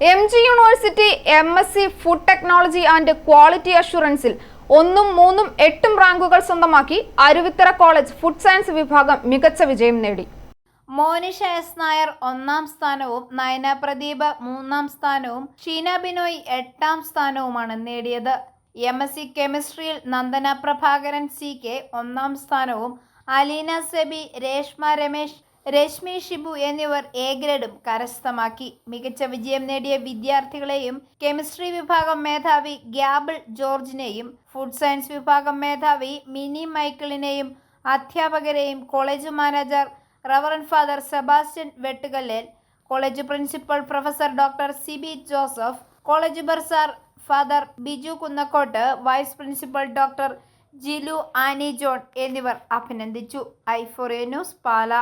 M G university M S C food technology and quality അഷുറൻസിൽ ഒന്നും മൂന്നും എട്ടും റാങ്കുകൾ സ്വന്തമാക്കി അരുവിത്തറ കോളേജ് ഫുഡ് സയൻസ് വിഭാഗം മികച്ച വിജയം നേടി. മോനിഷ എസ് നായർ ഒന്നാം സ്ഥാനവും നയന പ്രദീപ് മൂന്നാം സ്ഥാനവും ഷീന ബിനോയ് എട്ടാം സ്ഥാനവുമാണ് നേടിയത്. എം എസ് സി കെമിസ്ട്രിയിൽ നന്ദന പ്രഭാകരൻ സി കെ ഒന്നാം സ്ഥാനവും അലീന സെബി രേഷ്മ രമേശ് രശ്മി ഷിബു എന്നിവർ എ ഗ്രേഡും കരസ്ഥമാക്കി. മികച്ച വിജയം നേടിയ വിദ്യാർത്ഥികളെയും കെമിസ്ട്രി വിഭാഗം മേധാവി ഗ്യാബിൾ ജോർജിനെയും ഫുഡ് സയൻസ് വിഭാഗം മേധാവി മിനി മൈക്കിളിനെയും അധ്യാപകരെയും college manager reverend father Sebastian Vettukallel college principal professor doctor Sibi Joseph college bursar father Biju Kunnakkottu vice principal doctor Jilu Annie John എന്നിവർ അഭിനന്ദിച്ചു. ഐ ഫോറിയ ന്യൂസ് പാല.